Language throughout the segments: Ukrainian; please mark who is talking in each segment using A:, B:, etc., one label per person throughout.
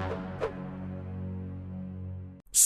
A: Thank you.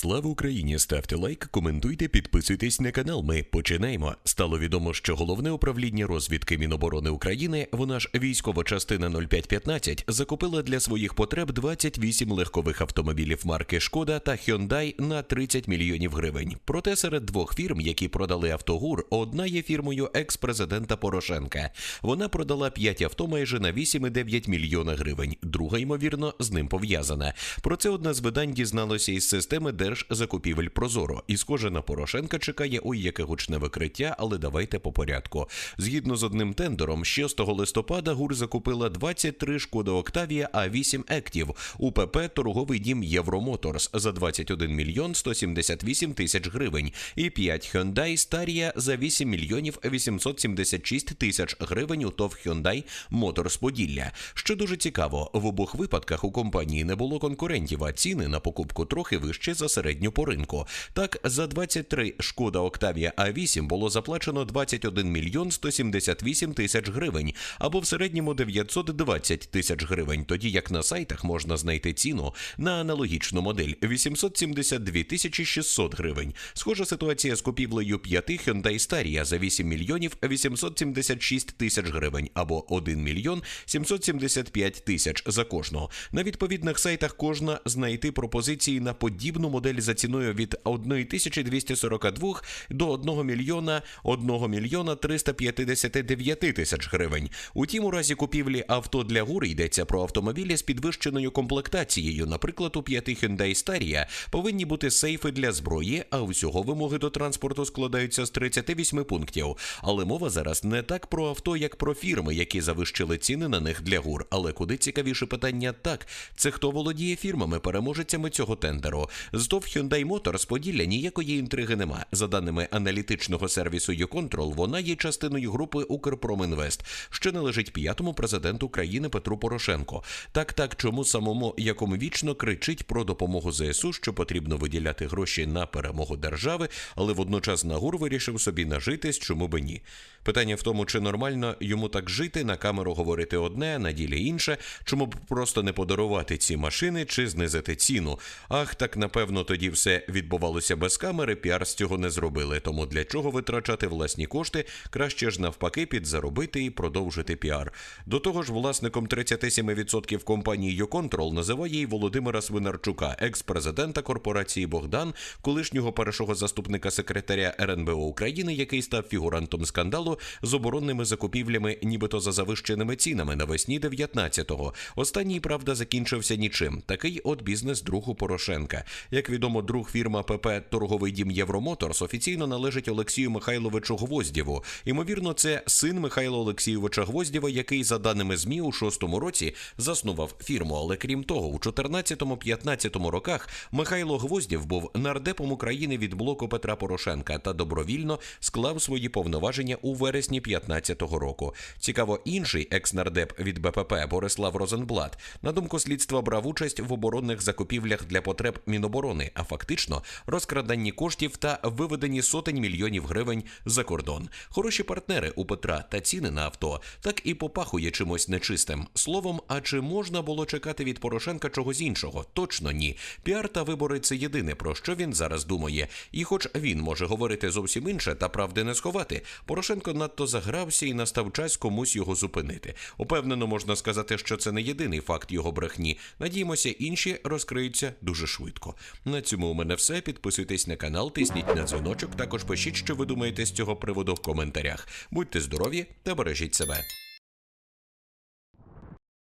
A: Слава Україні! Ставте лайк, коментуйте, підписуйтесь на канал. Ми починаємо. Стало відомо, що головне управління розвідки Міноборони України, вона ж військова частина 0515, закупила для своїх потреб 28 легкових автомобілів марки Шкода та Hyundai на 30 мільйонів гривень. Проте серед двох фірм, які продали автогур, одна є фірмою екс-президента Порошенка. Вона продала 5 авто майже на 8,9 мільйона гривень. Друга, ймовірно, з ним пов'язана. Про це одна з видань дізналося із системи держзакупівель Прозоро. І схоже на Порошенка чекає ой, яке гучне викриття, але давайте по порядку. Згідно з одним тендером, 6 листопада ГУР закупила 23 шкода Октавія, а 8 ектів. УПП торговий дім Євромоторс за 21 мільйон 178 тисяч гривень і 5 Hyundai Старія за 8 мільйонів 876 тисяч гривень у ТОВ Hyundai Моторс Поділля. Що дуже цікаво, в обох випадках у компанії не було конкурентів, а ціни на покупку трохи вищі за середню по ринку. Так, за 23 шкода Октавія А8 було заплачено 21 мільйон 178 тисяч гривень, або в середньому 920 тисяч гривень, тоді як на сайтах можна знайти ціну на аналогічну модель 872 тисячі 600 гривень. Схожа ситуація з купівлею п'яти Hyundai Staria за 8 мільйонів 876 тисяч гривень, або 1 мільйон 775 тисяч за кожного. На відповідних сайтах кожна знайти пропозиції на подібну модель за ціною від 1242 до 1 мільйона 1 мільйона 359 тисяч гривень. Утім, у разі купівлі авто для гури йдеться про автомобілі з підвищеною комплектацією. Наприклад, у п'яти Hyundai Staria повинні бути сейфи для зброї, а всього вимоги до транспорту складаються з 38 пунктів. Але мова зараз не так про авто, як про фірми, які завищили ціни на них для гур. Але куди цікавіше питання так: це хто володіє фірмами, переможецями цього тендеру. З ТОВ Hyundai Motors Поділля ніякої інтриги нема. За даними аналітичного сервісу YouControl, вона є частиною групи Укрпромінвест, що належить п'ятому президенту країни Петру Порошенко. Так, так, чому самому якому вічно кричить про допомогу ЗСУ, що потрібно виділяти гроші на перемогу держави, але водночас Нагур вирішив собі нажитись, чому би ні. Питання в тому, чи нормально йому так жити, на камеру говорити одне, на ділі інше, чому б просто не подарувати ці машини чи знизити ціну. Ах, так напевно тоді все відбувалося без камери. Піар з цього не зробили. Тому для чого витрачати власні кошти? Краще ж навпаки підзаробити і продовжити піар. До того ж, власником 37% компанії «Йоконтрол» називає і Володимира Свинарчука, екс-президента корпорації Богдан, колишнього першого заступника секретаря РНБО України, який став фігурантом скандалу з оборонними закупівлями, нібито за завищеними цінами навесні 19-го. Останній правда закінчився нічим. Такий от бізнес другу Порошенка. Як відомо, друг фірма ПП Торговий дім Євромоторс офіційно належить Олексію Михайловичу Гвоздєву. Ймовірно, це син Михайла Олексійовича Гвоздєва, який, за даними ЗМІ, у шостому році заснував фірму. Але крім того, у 14-15 роках Михайло Гвоздєв був нардепом України від блоку Петра Порошенка та добровільно склав свої повноваження у вересні 15-го року. Цікаво, інший екс-нардеп від БПП Борислав Розенблат на думку слідства брав участь в оборонних закупівлях для потреб Міноборони, а фактично розкраданні коштів та виведені сотень мільйонів гривень за кордон. Хороші партнери у Петра та ціни на авто так і попахує чимось нечистим. Словом, а чи можна було чекати від Порошенка чогось іншого? Точно ні. Піар та вибори це єдине про що він зараз думає. І, хоч він може говорити зовсім інше, та правди не сховати, Порошенко надто загрався і настав час комусь його зупинити. Упевнено, можна сказати, що це не єдиний факт його брехні. Надіємося, інші розкриються дуже швидко. На цьому у мене все. Підписуйтесь на канал, тисніть на дзвіночок. Також пишіть, що ви думаєте з цього приводу в коментарях. Будьте здорові та бережіть себе.